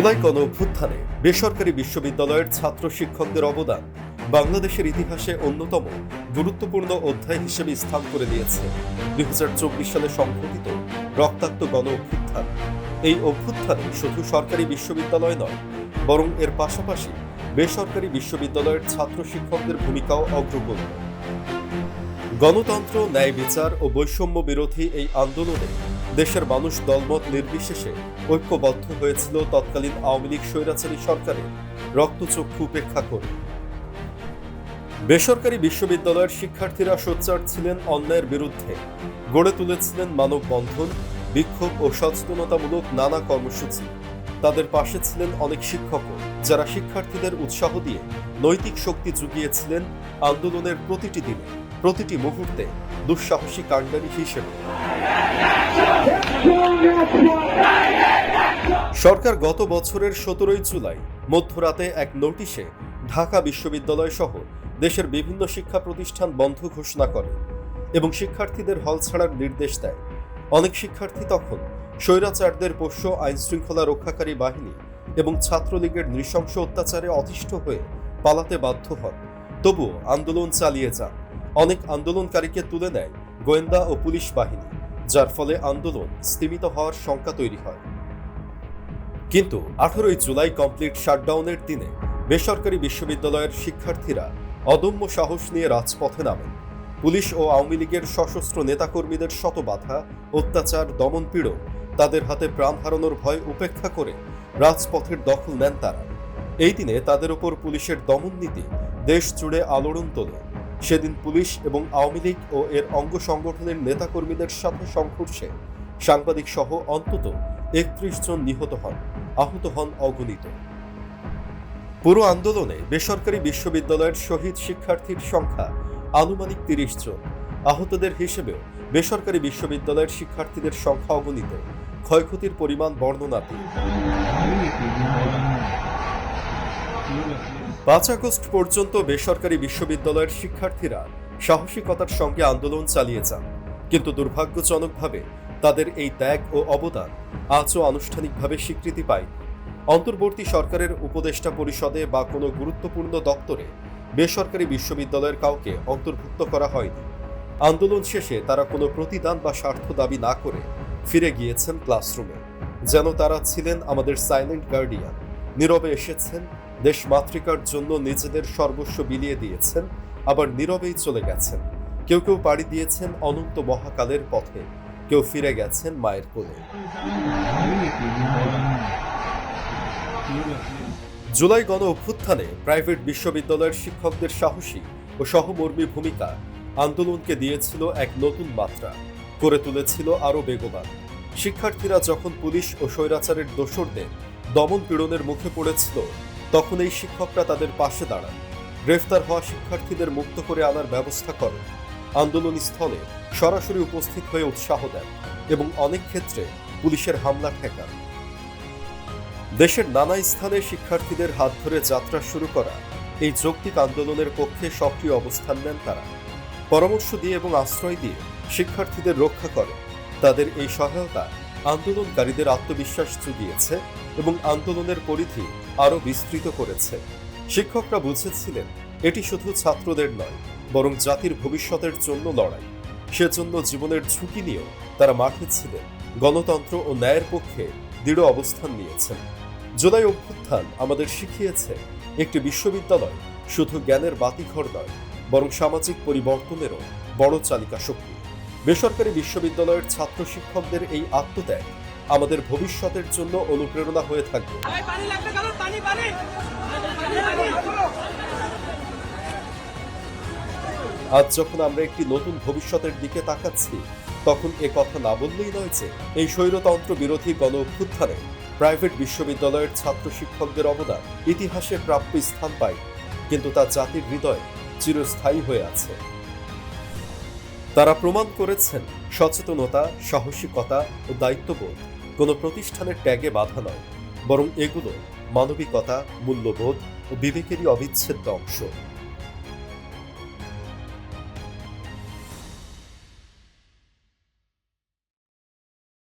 জুলাই গণ অভ্যুত্থানে বেসরকারি বিশ্ববিদ্যালয়ের ছাত্র শিক্ষকদের অবদান বাংলাদেশের ইতিহাসে অন্যতম গুরুত্বপূর্ণ অধ্যায় হিসেবে স্থান করে দিয়েছে দুই হাজার চব্বিশ সালে সংঘটিত রক্তাক্ত গণ অভ্যুত্থান এই অভ্যুত্থানে শুধু সরকারি বিশ্ববিদ্যালয় নয়, বরং এর পাশাপাশি বেসরকারি বিশ্ববিদ্যালয়ের ছাত্র শিক্ষকদের ভূমিকাও অগ্রগণ্য। গণতন্ত্র, ন্যায় বিচার ও বৈষম্য বিরোধী এই আন্দোলনে দেশের মানুষ দলমত নির্বিশেষে ঐক্যবদ্ধ হয়েছিল তৎকালীন আওয়ামী লীগ স্বৈরাচারী সরকারের রক্তচক্ষু উপেক্ষা করে। বেসরকারি বিশ্ববিদ্যালয়ের শিক্ষার্থীরা সোচ্চার ছিলেন অন্যায়ের বিরুদ্ধে। গড়ে তুলেছিলেন মানববন্ধন, বিক্ষোভ ও সচেতনতামূলক নানা কর্মসূচি। তাদের পাশে ছিলেন অনেক শিক্ষকও, যারা শিক্ষার্থীদের উৎসাহ দিয়ে নৈতিক শক্তি জুগিয়েছিলেন আন্দোলনের প্রতিটি দিনে, প্রতিটি মুহূর্তে দুঃসাহসী কাণ্ডারি হিসেবে। সরকার গত বছরের সতেরোই জুলাই, মধ্যরাতে এক নোটিশে ঢাকা বিশ্ববিদ্যালয় সহ দেশের বিভিন্ন শিক্ষা প্রতিষ্ঠান বন্ধ ঘোষণা করে এবং শিক্ষার্থীদের হল ছাড়ার নির্দেশ দেয়। অনেক শিক্ষার্থী তখন স্বৈরাচারদের পোষ্য আইন শৃঙ্খলা রক্ষাকারী বাহিনী এবং ছাত্রলীগের নৃশংস অত্যাচারে অতিষ্ঠ হয়ে পালাতে বাধ্য হন। তবুও আন্দোলন চালিয়ে যান। অনেক আন্দোলনকারীকে তুলে নেয় গোয়েন্দা ও পুলিশ বাহিনী। যার ফলে আন্দোলন স্তীমিত হওয়ার শঙ্কা তৈরি হয়। কিন্তু আঠারোই জুলাই কমপ্লিট শাটডাউনের দিনে বেসরকারি বিশ্ববিদ্যালয়ের শিক্ষার্থীরা অদম্য সাহস নিয়ে রাজপথে নামেন। পুলিশ ও আওয়ামী লীগের সশস্ত্র নেতাকর্মীদের শত বাধা অত্যাচার দমনপীড়ন তাদের হাতে প্রাণ হারানোর ভয় উপেক্ষা করে রাজপথের দখল নেন তারা। এই দিনে তাদের ওপর পুলিশের দমন নীতি দেশ জুড়ে আলোড়ন তোলে। সেদিন পুলিশ এবং আওয়ামী লীগ ও এর অঙ্গ সংগঠনের নেতাকর্মীদের সাথে সংঘর্ষে সাংবাদিক সহ অন্তত একত্রিশ জন নিহত হন, আহত হন অগণিত। পুরো আন্দোলনে বেসরকারি বিশ্ববিদ্যালয়ের শহীদ শিক্ষার্থীর সংখ্যা আনুমানিক তিরিশ জন। আহতদের হিসেবেও বেসরকারি বিশ্ববিদ্যালয়ের শিক্ষার্থীদের সংখ্যা অগণিত। ক্ষয়ক্ষতির পরিমাণ বর্ণনাতীত। পাঁচ আগস্ট পর্যন্ত বেসরকারি বিশ্ববিদ্যালয়ের শিক্ষার্থীরা সাহসিকতার সঙ্গে আন্দোলন চালিয়ে যান। কিন্তু দুর্ভাগ্যজনকভাবে তাদের এই ত্যাগ ও অবদান আজও আনুষ্ঠানিকভাবে স্বীকৃতি পায়নি। অন্তর্বর্তী সরকারের উপদেষ্টা পরিষদে বা কোনো গুরুত্বপূর্ণ দপ্তরে বেসরকারি বিশ্ববিদ্যালয়ের কাউকে অন্তর্ভুক্ত করা হয়নি। আন্দোলন শেষে তারা কোনো প্রতিদান বা স্বার্থ দাবি না করে ফিরে গিয়েছেন ক্লাসরুমে। যেন তারা ছিলেন আমাদের সাইলেন্ট গার্ডিয়ান। নীরবে এসেছেন দেশ মাতৃকার জন্য নিজেদের সর্বস্ব বিলিয়ে দিয়েছেন, আবার নীরবেই চলে গেছেন। কেউ কেউ পাড়ি দিয়েছেন অনন্ত মহাকালের পথে, কেউ ফিরে গেছেন মায়ের কোলে। জুলাই গণ অভ্যুত্থানে প্রাইভেট বিশ্ববিদ্যালয়ের শিক্ষকদের সাহসী ও সহমর্মী ভূমিকা আন্দোলনকে দিয়েছিল এক নতুন মাত্রা, করে তুলেছিল আরও বেগবান। শিক্ষার্থীরা যখন পুলিশ ও স্বৈরাচারের দোসরদের দমন পীড়নের মুখে পড়েছিল তখন এই শিক্ষকরা তাদের পাশে দাঁড়ান। গ্রেফতার হওয়া শিক্ষার্থীদের মুক্ত করে আনার ব্যবস্থা করেন। আন্দোলন স্থলে সরাসরি উপস্থিত হয়ে উৎসাহ দেন এবং অনেক ক্ষেত্রে পুলিশের হামলা ঠেকান। দেশের নানা স্থানে শিক্ষার্থীদের হাত ধরে যাত্রা শুরু করা, এই যৌক্তিক আন্দোলনের পক্ষে সক্রিয় অবস্থান নেন তারা। পরামর্শ দিয়ে এবং আশ্রয় দিয়ে শিক্ষার্থীদের রক্ষা করে তাদের এই সহায়তা আন্দোলনকারীদের আত্মবিশ্বাস জুগিয়েছে এবং আন্দোলনের পরিধি আরও বিস্তৃত করেছে। শিক্ষকরা বুঝেছিলেন, এটি শুধু ছাত্রদের নয়, বরং জাতির ভবিষ্যতের জন্য লড়াই। সেজন্য জীবনের ঝুঁকি নিয়েও তারা মাঠে ছিলেন, গণতন্ত্র ও ন্যায়ের পক্ষে দৃঢ় অবস্থান নিয়েছেন। জুলাই অভ্যুত্থান আমাদের শিখিয়েছে, একটি বিশ্ববিদ্যালয় শুধু জ্ঞানের বাতিঘর নয়, বরং সামাজিক পরিবর্তনেরও বড় চালিকা শক্তি বেসরকারি বিশ্ববিদ্যালয়ের ছাত্র শিক্ষকদের এই আত্মত্যাগ আমাদের ভবিষ্যতের জন্য অনুপ্রেরণা হয়ে থাকবে। আজ যখন আমরা একটি নতুন ভবিষ্যতের দিকে তাকাচ্ছি তখন এ কথা না বললেই নয় যে এই স্বৈরতন্ত্র বিরোধী গণ অভ্যুত্থানে প্রাইভেট বিশ্ববিদ্যালয়ের ছাত্র শিক্ষকদের অবদান ইতিহাসে প্রাপ্য স্থান পায় কিন্তু তা জাতির হৃদয়ে চিরস্থায়ী হয়ে আছে তারা প্রমাণ করেছেন সচেতনতা, সাহসিকতা ও দায়িত্ববোধ। কোনো প্রতিষ্ঠানের ট্যাগে বাধা নয়, বরং এগুলো মানবিকতা, মূল্যবোধ ও বিবেকেরই অবিচ্ছেদ্য অংশ।